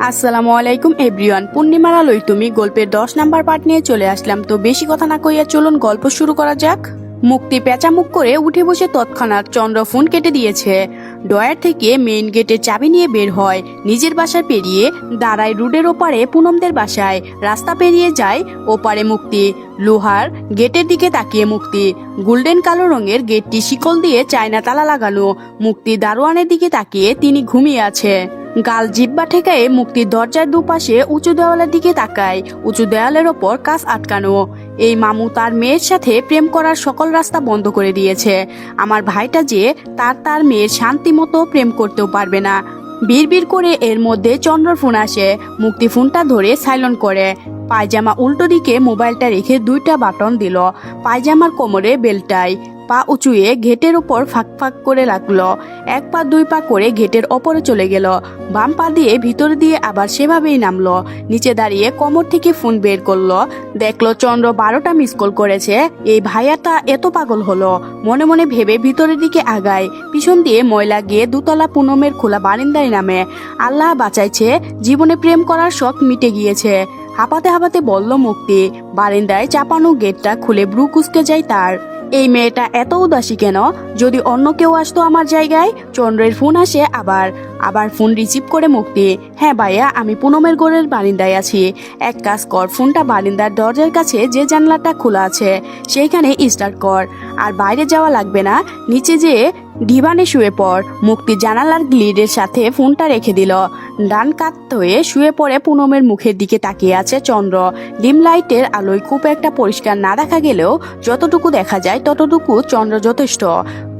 আসসালামু আলাইকুম, এভরিওয়ান। পূর্ণিমার আলোয় তুমি গল্পের দশ নাম্বার পার্ট নিয়ে চলে আসলাম। তো বেশি কথা না কইয়া চলুন গল্প শুরু করা যাক। মুক্তি পেঁচামুখ করে উঠে বসে তৎক্ষণাৎ চন্দ্র ফোন কেটে দিয়েছে। ডয়ার থেকে মেইন গেটের চাবি নিয়ে বের হয়। নিজের বাসা পেরিয়ে দাঁড়ায় রুডের ওপারে পুনমদের বাসায়। রাস্তা পেরিয়ে যায় ওপারে মুক্তি। লোহার গেটের দিকে তাকিয়ে মুক্তি। গোল্ডেন কালো রঙের গেটটি শিকল দিয়ে চায়না তালা লাগানো মুক্তি দারোয়ানের দিকে তাকিয়ে তিনি ঘুমিয়ে আছে। গাল জিব্বা ঠেকায়ে মুক্তির দরজার দুপাশে উঁচু দেওয়ালের দিকে তাকায়, উঁচু দেওয়ালের ওপর কাজ আটকানো। এই মামু তার মেয়ের সাথে প্রেম করার সকল রাস্তা বন্ধ করে দিয়েছে। আমার ভাইটা যে তার তার মেয়ের শান্তি মতো প্রেম করতেও পারবে না। বিড়বিড় করে এর মধ্যে চন্দ্র ফোন আসে। মুক্তি ফোনটা ধরে সাইলেন্ট করে। পায়জামা উল্টো দিকে মোবাইলটা রেখে দুইটা বাটন দিল। পায়জামার কোমরে বেলটাই পা উঁচুয়ে ঘেটের উপর ফাঁক ফাঁক করে লাগল। এক পা, দুই পা করে ঘেটের ওপরে চলে গেল। বাম পা দিয়ে ভিতর দিয়ে আবার সেভাবেই নামলো। নিচে দাঁড়িয়ে কোমর থেকে ফোন বের করল। দেখল চন্দ্র বারোটা মিস কল করেছে। এই ভাইয়াটা এত পাগল হলো। মনে মনে ভেবে ভিতরের দিকে আগায়। পিছন দিয়ে ময়লা গিয়ে দুতলা পুনমের খোলা বারিন্দায় নামে। আল্লাহ বাঁচাইছে। জীবনে প্রেম করার শখ মিটে গিয়েছে। হাঁপাতে হাঁপাতে বলল মুক্তি, বারিন্দায় চাপানো গেটটা খুলে ব্রু কুচকে যায় তার। এই মেয়েটা এত উদাসী কেন? যদি অন্য কেউ আসতো আমার জায়গায়, চন্দ্রের ফোন আসে আবার। আবার ফোন রিসিভ করে মুক্তি হ্যাঁ ভাইয়া, আমি পুনমের গোড়ের বারিন্দায় আছি। এক কাজ কর, ফোনটা বারিন্দার দরজার কাছে যে জানলাটা খোলা আছে, সেইখানে স্টার্ট কর। আর বাইরে যাওয়া লাগবে না, নিচে যেয়ে ডিভানে শুয়ে পড়। মুক্তি জানালার গ্লিডের সাথে ফোনটা রেখে দিল। ডান কাত হয়ে শুয়ে পড়ে পুনমের মুখের দিকে তাকিয়ে আছে চন্দ্র। ডিম লাইটের আলোয় খুব একটা পরিষ্কার না দেখা গেলেও যতটুকু দেখা যায় ততটুকু চন্দ্র যথেষ্ট।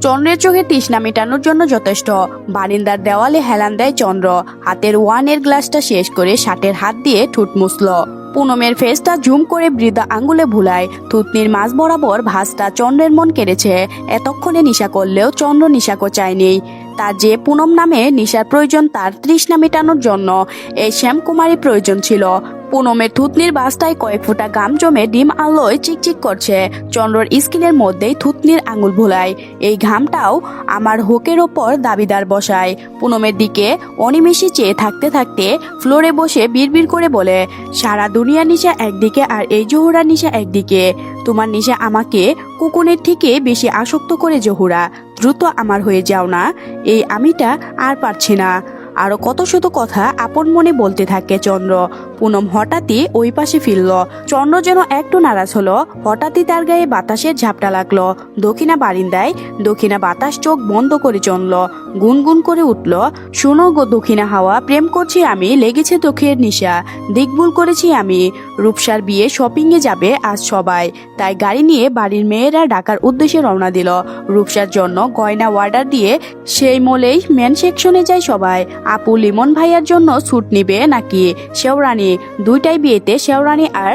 চন্দ্রের চোখে তৃষ্ণা মেটানোর জন্য যথেষ্ট। বারিন্দার দেওয়ালে হেলান দেয় চন্দ্র। হাতের ওয়ানের গ্লাসটা শেষ করে শার্টের হাত দিয়ে ঠুট মুছল। পুনমের ফেসটা জুম করে বৃদ্ধা আঙ্গুলে ভুলায়। থুতনির মাঝ বরাবর ভাসটা চন্দ্রের মন কেড়েছে। এতক্ষণে নিশা করলেও চন্দ্র নিশাকো চায়নি। তার যে পুনম নামে নিশার প্রয়োজন তার তৃষ্ণা মেটানোর জন্য। এই শ্যামকুমারী প্রয়োজন ছিল। পুনমের থুতনির বাসটায় কয়েক ফোঁটা গাম জমে ডিম আলোয় চিকচিক করছে। চন্দ্রর স্কিনের মধ্যেই থুতনির আঙুল ভোলায়। এই ঘামটাও আমার হোকের ওপর দাবিদার বসায়। পুনমের দিকে অনিমেষে চেয়ে থাকতে থাকতে ফ্লোরে বসে বিড়বিড় করে বলে, সারা দুনিয়া নিশা একদিকে আর এই জহুরা নিশা একদিকে। তোমার নিশা আমাকে কুকুনের থেকে বেশি আসক্ত করে জহুরা। দ্রুত আমার হয়ে যাও না। এই আমিটা আর পারছি না। আরও কত শত কথা আপন মনে বলতে থাকে চন্দ্র। পুনম হঠাৎই ওই পাশে ফিরল। চন্দ্র যেন একটু নারাজ হলো। হঠাৎই তার গায়ে বাতাসের ঝাপটা লাগল। দক্ষিণা বারিন্দায় দক্ষিণা বাতাস চোখ বন্ধ করে চলল। গুনগুন করে উঠল। শোনো গো দক্ষিণা হাওয়া, প্রেম করছি আমি, লেগেছে চোখের নিশা। দিকভুল করেছি আমি। রূপসার বিয়ে শপিংয়ে যাবে আজ সবাই। তাই গাড়ি নিয়ে বাড়ির মেয়েরা ঢাকার উদ্দেশ্যে রওনা দিল। রূপসার জন্য গয়না অর্ডার দিয়ে সেই মোলেই মেন সেকশনে যায় সবাই। আপু, লিমন ভাইয়ার জন্য স্যুট নিবে নাকি? শেওরানি দুইটাই বিয়েতে শেওরানি আর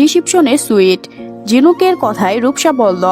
রিসিপশনে সুইট। জিনুকের কথায় রূপসা বলল,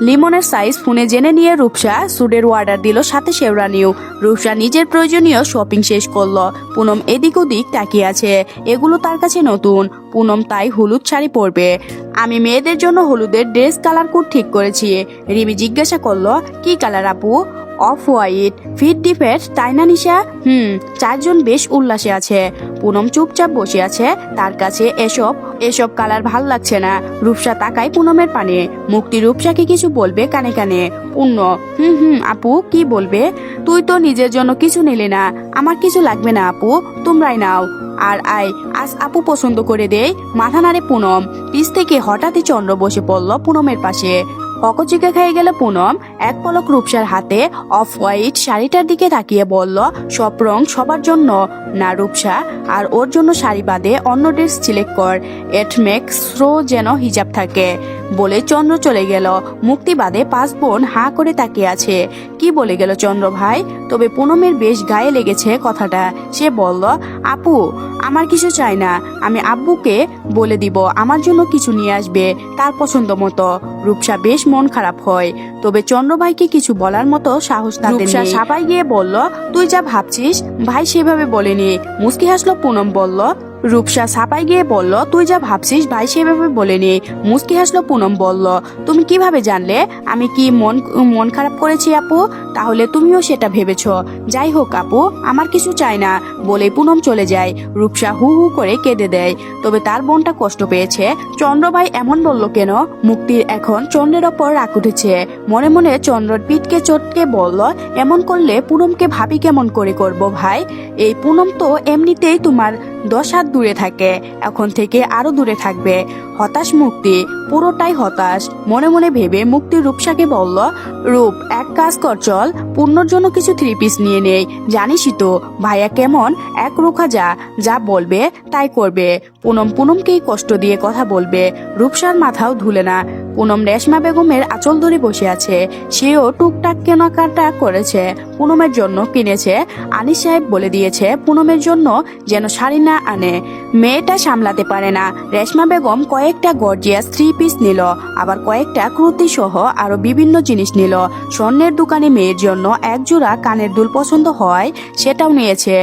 লিমনের সাইজ ফোনে জেনে নিয়ে রূপসা সুডের অর্ডার দিল, সাথে শেওরানিও। রূপসা নিজের প্রয়োজনীয় শপিং শেষ করল। পুনম এদিক ওদিক তাকিয়ে আছে। এগুলো তার কাছে নতুন। পুনম তাই হলুদ শাড়ি পরবে। আমি মেয়েদের জন্য হলুদের ড্রেস কালার কোড ঠিক করেছি। রিমি জিজ্ঞাসা করল, কি কালার আপু? অফ হোয়াইট ফিট ডিফেট তাই না নিশা? হুম, চারজন বেশ উল্লাসে আছে। পুনম চুপচাপ বসে আছে, তার কাছে এসব এসব কালার ভালো লাগছে না। রূপসা তাকায় পুনমের পানে। মুক্তি রূপসাকে কিছু বলবে কানে কানে। পূর্ণ, হুম হুম, আপু, কি বলবে? তুই তো নিজের জন্য কিছু নিলি না। আমার কিছু লাগবে না, আপু, তোমরাই নাও। আর আয়, আজ আপু পছন্দ করে দেয় মাথা নাড়ে পুনম। পিস থেকে হঠাৎই চন্দ্র বসে পড়ল পুনমের পাশে। অকচিকা খেয়ে গেল পুনম। এক পলক রূপসার হাতে অফ হোয়াইট শাড়িটার দিকে তাকিয়ে বলল, সব রং সবার জন্য। না রূপসা, আর ওর জন্য শাড়ি বাদে অন্য ড্রেস সিলেক্ট কর। এট মেক স্রো যেন হিজাব থাকে। বলে চন্দ্র চলে গেল। মুক্তি বাদে পাঁচ বোন হাঁ করে তাকিয়ে আছে। কি বলে গেল চন্দ্র ভাই? তবে পুনমের বেশ গায়ে লেগেছে কথাটা। সে বলল, আপু, আমার কিছু চাই না। আমি আব্বুকে বলে দিব, আমার জন্য কিছু নিয়ে আসবে তার পছন্দ মতো। রূপসা বেশ মন খারাপ হয়। তবে চন্দ্র ভাইকে কিছু বলার মতো সাহস না রূপসা সাপাই গিয়ে বলল তুই যা ভাবছিস ভাই সেভাবে বলেনি। মুসকি হাসলো পুনম বলল রূপসা ছাপাই গিয়ে বলল, তুই যা ভাবছিস ভাই সেভাবে বলেনি। মুস্কি হাসলো পুনম, বলল, তুমি কীভাবে জানলে? আমি কি মন মন খারাপ করেছি আপু? তাহলে তুমিও সেটা ভেবেছ। যাই হোক আপু, আমার কিছু চাই না। বলে পুনম চলে যায়। রূপসা হু হু করে কেঁদে দেয়। তবে তার বোনটা কষ্ট পেয়েছে। চন্দ্রভাই এমন বলল কেন? মুক্তির এখন চন্দ্রের ওপর রাগ উঠেছে। মনে মনে চন্দ্রর পিঠকে চটকে বলল, এমন করলে পুনমকে ভাবি কেমন করে করব ভাই? এই পুনম তো এমনিতেই তোমার দশ হাত দূরে থাকে। এখন থেকে আরও দূরে থাকবে। হতাশ মুক্তি, পুরোটাই হতাশ। মনে মনে ভেবে মুক্তি রূপসাকে বলল, রূপ, এক কাজ কর, চল। পূর্ণর জন্য কিছু থ্রি পিস নিয়ে নেই। জানিসই তো, ভাইয়া কেমন? এক রুখা যা যা বলবে, তাই করবে। পুনম পুনমকেই কষ্ট দিয়ে কথা বলবে। রূপসার মাথাও ধুলে না। পুনম রেশমা বেগমের আঁচল ধরে বসে আছে। সেও টুকটাক কেনাকাটা করেছে, পুনমের জন্য কিনেছে। আনিস সাহেব বলে দিয়েছে, পুনমের জন্য যেন শাড়ি না আনে। মেয়েটা সামলাতে পারে না। রেশমা বেগম কয়েকটা গর্জিয়াস থ্রি পিস নিল, আবার কয়েকটা ক্রুতি সহ আরও বিভিন্ন জিনিস নিল। স্বর্ণের দোকানে মেয়ের জন্য এক জোড়া কানের দুল পছন্দ হয়, সেটাও নিয়েছে।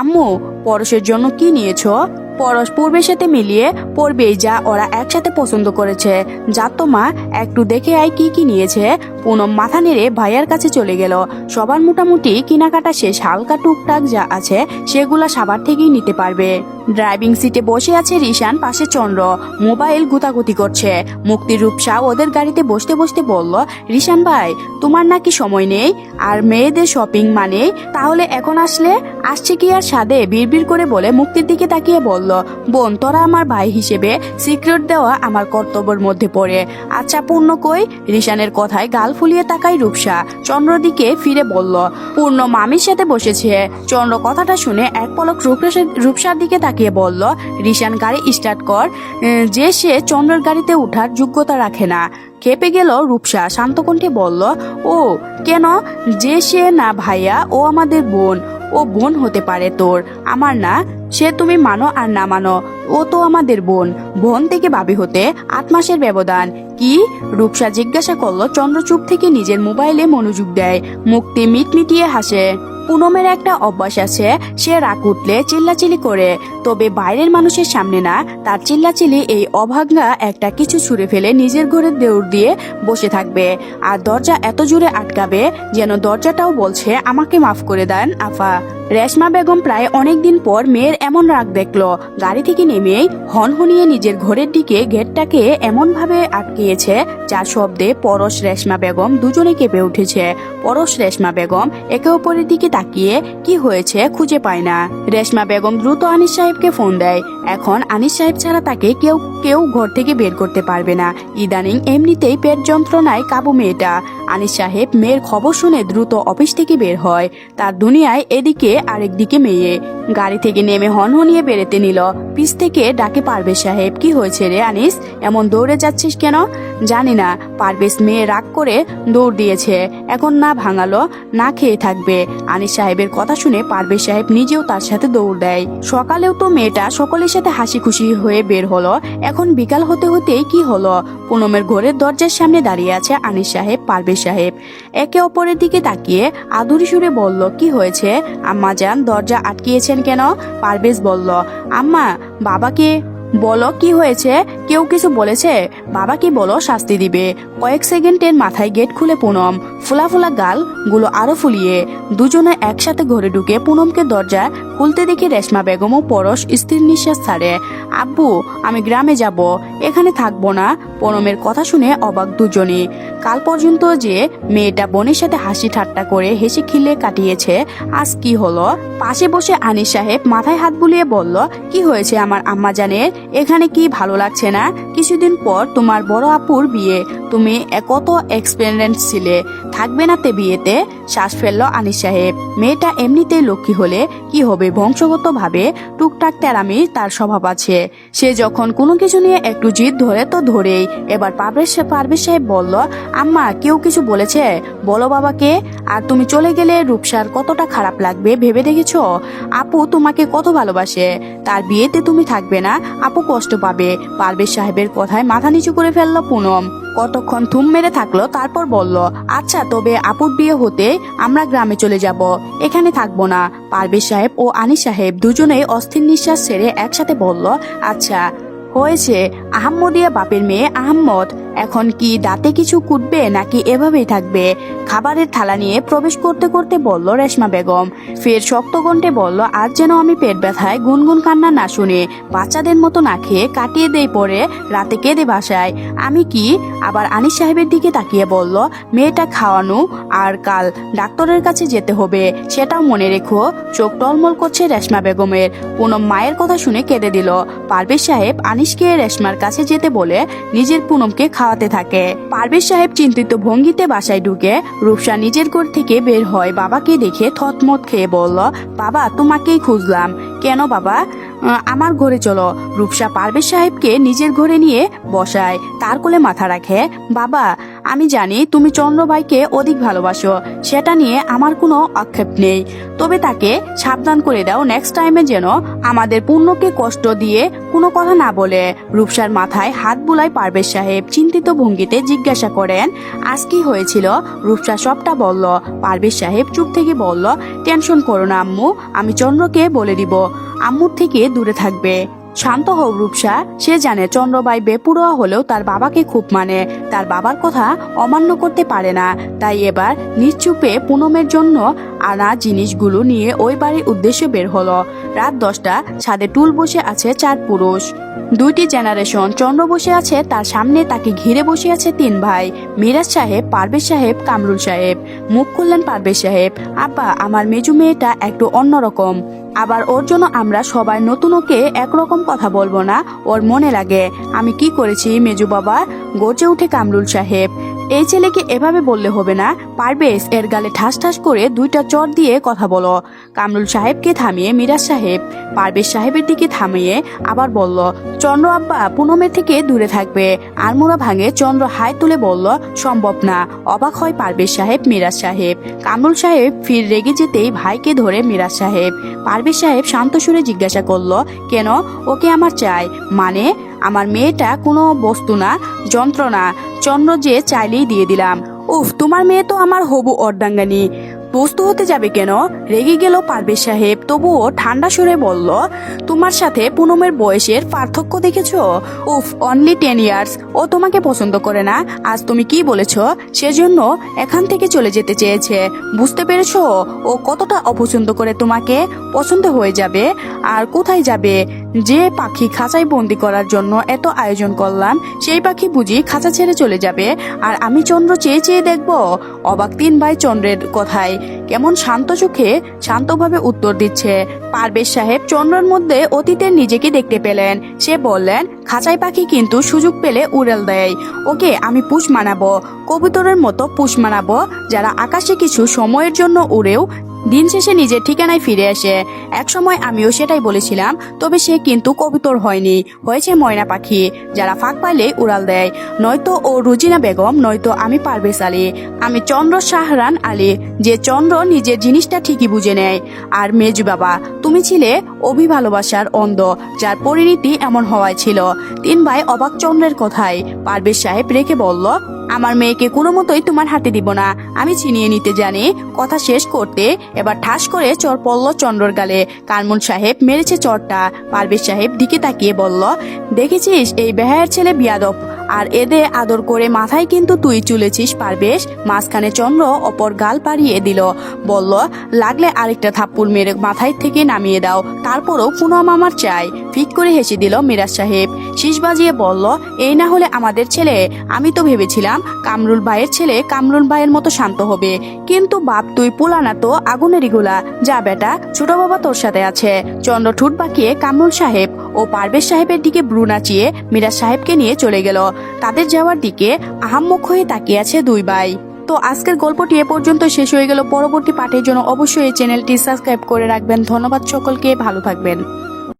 আম্মু, পরশের জন্য কি নিয়েছ? পরশ পূর্বের সাথে মিলিয়ে পড়বেই যা ওরা একসাথে পছন্দ করেছে। যা তো মা, একটু দেখে আয় কি কি নিয়েছে। পুনম মাথা নেড়ে ভাইয়ার কাছে চলে গেল। সবার মোটামুটি কেনাকাটা শেষ, হালকা টুকটাক যা আছে সেগুলা সবার থেকেই নিতে পারবে। ড্রাইভিং সিটে বসে আছে রিশান, পাশে চন্দ্র। মোবাইল গুতাগুতি করছে। মুক্তি রূপসা ওদের গাড়িতে বসতে বসতে বলল, রিশান ভাই, তোমার নাকি সময় নেই? আর মেয়েদের শপিং মানে? তাহলে এখন আসলে? আসছে কি আর সাদে বিড়বিড় করে বলে মুক্তির দিকে তাকিয়ে বলল, বোন, তোরা আমার ভাই হিসেবে সিক্রেট দেওয়া আমার কর্তব্যের মধ্যে পড়ে। আচ্ছা পূর্ণ কই? রিশানের কথায় গাল ফুলিয়ে তাকাই রূপসা। চন্দ্র দিকে ফিরে বলল, পূর্ণ মামির সাথে বসেছে। চন্দ্র কথাটা শুনে এক পলক রূপসার রূপসার দিকে তাকিয়ে বলল, রিশান, গাড়ি স্টার্ট কর। যে সে চন্দ্রের গাড়িতে ওঠার যোগ্যতা রাখে না। খেপে গেল রূপসা। শান্তকণ্ঠে বলল, ও, কেন? যে সে না ভাইয়া, ও আমাদের বোন। ও বোন হতে পারে তোর। আমার না, সে তুমি মানো আর না মানো। ও তো আমাদের বোন। বোন থেকে ভাবি হতে আট মাসের ব্যবধান। কি? রূপসা জিজ্ঞাসা করল চন্দ্রচূপ থেকে নিজের মোবাইলে মনোযোগ দেয়। মুক্তি মিটমিটিয়ে হাসে। পুনমের একটা অভ্যাস আছে, সে রাগ উঠলে চিল্লাচিলি করে। তবে বাইরের মানুষের সামনে না, তার চিল্লাচিলি এই অভাগা একটা কিছু ছুঁড়ে ফেলে নিজের ঘরের দেউর দিয়ে বসে থাকবে। আর দরজা এত জোরে আটকাবে যেন দরজাটাও বলছে, আমাকে মাফ করে দেন, আফা। রেশমা বেগম প্রায় অনেকদিন পর মেয়ের এমন রাগ দেখল। গাড়ি থেকে নেমেই হনহনিয়ে নিজের ঘরের দিকে গেটটাকে এমন ভাবে আটকিয়েছে যার শব্দে পরশ রেশমা বেগম দুজনে কেঁপে উঠেছে। পরশ রেশমা বেগম একে অপরের দিকে তাকিয়ে, কি হয়েছে? খুঁজে পায় না। রেশমা বেগম দ্রুত আনিস সাহেবকে ফোন দেয়। এখন আনিস সাহেব ছাড়া তাকে কেউ কেউ ঘর থেকে বের করতে পারবে না। ইদানিং এমনিতেই পেট যন্ত্রণায় কাবু মেয়েটা। আনিস সাহেব মেয়ের খবর শুনে দ্রুত অফিস থেকে বের হয়। তার দুনিয়ায় এদিকে আরেকদিকে মেয়ে। গাড়ি থেকে নেমে হনহনিয়ে বেরোতে নিল। পিস থেকে ডাকে, পারভেজ সাহেব, কি হয়েছে রে আনিস? এমন দৌড়ে যাচ্ছিস কেন? জানি না। পারভেজ মেয়ে রাগ করে দৌড় দিয়েছে। এখন না ভাঙালো, না খেয়ে থাকবে। আনিস সাহেবের কথা শুনে পারভেজ সাহেব নিজেও তার সাথে দৌড় দেয়। সকালেও তো মেয়েটা সকলের সাথে হাসি খুশি হয়ে বের হলো। এখন বিকাল হতে হতেই কি হলো? পুনমের ঘরের দরজার সামনে দাঁড়িয়ে আছে আনিস সাহেব, পারভেজ সাহেব। একে অপরের দিকে তাকিয়ে আদুরি সুরে বলল, কি হয়েছে? আম্মা যান, দরজা আটকিয়েছেন কেন? পারভেজ বলল, আম্মা, বাবাকে বলো, কি হয়েছে? কেউ কিছু বলেছে, বাবা কি বলো শাস্তি দিবে। কয়েক সেকেন্ডের মাথায় গেট খুলে পুনম। ফুলা ফুলা গাল, গুলো আরও ফুলিয়ে। দুজনে একসাথে ঘরে ঢুকে পুনমকে দরজা খুলতে দেখে রেশমা বেগম ও পরশ স্থির নিঃশ্বাস ছাড়ে। আব্বু, আমি গ্রামে যাব, এখানে থাকব না। পুনমের কথা শুনে অবাক দুজনে কাল পর্যন্ত যে মেয়েটা বোনের সাথে হাসি ঠাট্টা করে হেসে খিলে কাটিয়েছে, আজ কি হলো? পাশে বসে আনিস সাহেব মাথায় হাত বুলিয়ে বলল, কি হয়েছে আমার আম্মা জানের এখানে কি ভালো লাগছে না? কিছুদিন পর তোমার বড় আপুর বিয়ে। তুমি কত এক্সপেরিয়েন্স ছিলে। থাকবে না তে বিয়েতে, শ্বাস ফেলল আনিস সাহেব। মেয়েটা এমনিতেই লক্ষ্মী হলে কি হবে বংশগতভাবে? টুকটাক তেরামি তার স্বভাব আছে। সে যখন কোনো কিছু নিয়ে একটু জিদ ধরে তো ধরেই। এবার পারভেজ পারভেজ সাহেব বলল, আম্মা, কেউ কিছু বলেছে? বলো বাবাকে, আর তুমি চলে গেলে রূপসার কতটা খারাপ লাগবে ভেবে দেখেছ? আপু তোমাকে কত ভালোবাসে। তার বিয়েতে তুমি থাকবে না, আপু কষ্ট পাবে। পারবে পারভেজ সাহেবের কথায় মাথা নিচু করে ফেলল পুনম। কতক্ষণ থুম মেরে থাকল, তারপর বলল আচ্ছা তবে আপুর বিয়ে হতে আমরা গ্রামে চলে যাব। এখানে থাকব না। পারভেজ সাহেব ও আনি সাহেব দুজনেই অস্থির নিঃশ্বাস ছেড়ে একসাথে বলল আচ্ছা হয়েছে। আহম্মদিয়া বাপের মেয়ে আহম্মদ এখন কি দাঁতে কিছু কুটবে নাকি এভাবেই থাকবে? খাবারের থালা নিয়ে প্রবেশ করতে করতে বলল রেশমা বেগম। ফের শক্ত কণ্ঠে বলল আর যেন আমি পেট ব্যথায় গুনগুন কান্না না শুনে বাচ্চাদের মতো না খেয়ে কাটিয়ে দেই পরে রাতে কেঁদে বাসায়। আমি কি? আবার আনিস সাহেবের দিকে তাকিয়ে বলল, মেয়েটা খাওয়ানো আর কাল ডাক্তারের কাছে যেতে হবে, সেটাও মনে রেখো। চোখ টলমল করছে রেশমা বেগমের। পুনম মায়ের কথা শুনে কেঁদে দিল। পারভেজ সাহেব আনিসকে রেশমার কাছে যেতে বলে নিজের পুনমকে খাওয়াতে থাকে। পারভেজ সাহেব চিন্তিত ভঙ্গিতে বাসায় ঢুকে রূপসা নিজের ঘর থেকে বের হয় বাবাকে দেখে থতমত খেয়ে বলল, বাবা, তোমাকেই খুঁজলাম। কেন বাবা? আমার ঘরে চলো। রূপসা পারভেজ সাহেবকে নিজের ঘরে নিয়ে বসায়, তার কোলে মাথা রাখে, বাবা আমি জানি তুমি চন্দ্রভাইকে অধিক ভালোবাসো। সেটা নিয়ে আমার কোনো আক্ষেপ নেই। তবে তাকে সাবধান করে দাও নেক্সট টাইমে যেন আমাদের পূর্ণকে কষ্ট দিয়ে কোনো কথা না বলে। রূপসার মাথায় হাত বুলায় পারভেজ সাহেব চিন্তিত ভঙ্গিতে জিজ্ঞাসা করেন, আজ কি হয়েছিল? রূপসা সবটা বলল। পারভেজ সাহেব চুপ থেকে বলল, টেনশন করো না আম্মু, আমি চন্দ্রকে বলে দিব। আম্মুর থেকে দূরে থাকবে। শান্ত হও রূপসা, সে জানে চন্দ্রবাই বেপুরোয়া হলেও তার বাবাকে খুব মানে। তার বাবার কথা অমান্য করতে পারে না। তাই এবার নিশ্চুপে পুনমের জন্য আনা জিনিসগুলো নিয়ে ওই বাড়ির উদ্দেশ্যে বের হলো। রাত দশটা, ছাদে টুল বসে আছে চার পুরুষ। দুইটি জেনারেশন, চন্দ্র বসে আছে, তার সামনে তাকে ঘিরে বসে আছে তিন ভাই, মিরাজ সাহেব, পারভেজ সাহেব, কামরুল সাহেব, মুখ খুললেন পারভেজ সাহেব, আব্বা, আমার মেজু মেয়েটা একটু অন্যরকম। আবার ওর জন্য আমরা সবাই নতুন ওকে একরকম কথা বলব না, ওর মনে লাগে। আমি কি করেছি, মেজু বাবা? গর্জে উঠে কামরুল সাহেব। এই ছেলেকে এভাবে বললে হবে না। পারবেশ এর গালে ঠাস ঠাস করে দুইটা চর দিয়ে কথা বলো। কামরুল সাহেবকে থামিয়ে মিরাজ সাহেব পারবেশ সাহেবের দিকে থামিয়ে আবার বলল, চন্দ্র আব্বা পুনমের থেকে দূরে থাকবে। আরমোড়া ভাঙে চন্দ্র হাই তুলে বলল, সম্ভব না। অবাক হয় পারবেশ সাহেব, মিরাজ সাহেব। কামরুল সাহেব ফির রেগে যেতেই ভাইকে ধরে মিরাজ সাহেব। পারভেজ সাহেব শান্ত সুরে জিজ্ঞাসা করল, কেন? ওকে আমার চাই। মানে আমার মেয়েটা কোনো বস্তু না, যন্ত্রণা। চন্দ্র যে চাইলেই দিয়ে দিলাম। উফ তোমার মেয়ে তো আমার হবু অর্ধাঙ্গানি। বস্তু হতে যাবে কেন? রেগে গেল পারভেজ সাহেব, তবুও ঠান্ডা সুরে বলল, তোমার সাথে পুনমের বয়সের পার্থক্য দেখেছ? উফ অনলি টেন ইয়ার্স ও তোমাকে পছন্দ করে না। আজ তুমি কি বলেছ? সেজন্য এখান থেকে চলে যেতে চেয়েছে। বুঝতে পেরেছ? ও কতটা অপছন্দ করে তোমাকে? পছন্দ হয়ে যাবে। আর কোথায় যাবে? যে পাখি খাঁচায় বন্দি করার জন্য এত আয়োজন করলাম, সেই পাখি বুঝি খাঁচা ছেড়ে চলে যাবে। আর আমি চন্দ্র চেয়ে চেয়ে দেখব? অবাক তিন ভাই চন্দ্রের কথায়। কেমন শান্ত চোখে শান্তভাবে উত্তর দিচ্ছে। পারভেজ সাহেব চন্দ্রর মধ্যে অতীতের নিজেকে দেখতে পেলেন। সে বললেন খাঁচাই পাখি কিন্তু সুযোগ পেলে উড়েল দেয়। ওকে আমি পুষ মানাবো, কবুতরের মতো পুষ মানাবো, যারা আকাশে কিছু সময়ের জন্য উড়েও দিন শেষে নিজের ঠিকানায় ফিরে আসে একসময় আমিও সেটাই বলেছিলাম, তবে সে কিন্তু কবিতর হয়নি। হয়েছে ময়না পাখি, যারা ফাঁক পাইলে উড়াল দেয়। নয়তো ও রুজিনা বেগম, নয়তো আমি পারভেজ আলী। আমি চন্দ্র শাহরান আলী, যে চন্দ্র নিজের জিনিসটা ঠিকই বুঝে নেয়। আর মেজু বাবা, তুমি ছিলে অভি ভালোবাসার অন্ধ, যার পরিণতি এমন হওয়ায় ছিল। তিন ভাই অবাক চন্দ্রের কথায়, পারভেজ সাহেব রেখে বলল, আমার মেয়েকে কোনো মতোই তোমার হাতে দিব না। আমি ছিনিয়ে নিতে জানি। কথা শেষ করতে এবার ঠাস করে চর পড়ল চন্দ্রর গালে। কারমন সাহেব মেরেছে চরটা। পারভেজ সাহেব দিকে তাকিয়ে বলল, দেখেছিস এই বেহায়ের ছেলে বিয়াদব? আর এদের আদর করে মাথায় কিন্তু তুই চুলেছিস পারবেশ। মাঝখানে চন্দ্র অপর গাল পাড়িয়ে দিল। বলল, লাগলে আরেকটা থাপ্পুর মেরে মাথায় থেকে নামিয়ে দাও। তারপরও পুনম আমার চাই। ফিট করে হেসে দিল মিরাজ সাহেব। শীষ বাজিয়ে বলল, এই না হলে আমাদের ছেলে, আমি তো ভেবেছিলাম কামরুল ভাইয়ের ছেলে কামরুল ভাইয়ের মতো শান্ত হবে। কিন্তু বাপ তুই পোলানা তো আগুনেরই গোলা যা বেটা, ছোট বাবা তোর সাথে আছে। চন্দ্র ঠুট বাঁকিয়ে কামরুল সাহেব ও পারভেজ সাহেবের দিকে ব্রু নাচিয়ে মিরাজ সাহেবকে নিয়ে চলে গেল। তাদের যাওয়ার দিকে আহাম্মুখ হয়ে তাকিয়ে আছে দুই ভাই। তো আজকের গল্পটি এ পর্যন্ত শেষ হয়ে গেল। পরবর্তী পাঠের জন্য অবশ্যই চ্যানেলটি সাবস্ক্রাইব করে রাখবেন। ধন্যবাদ সকলকে, ভালো থাকবেন।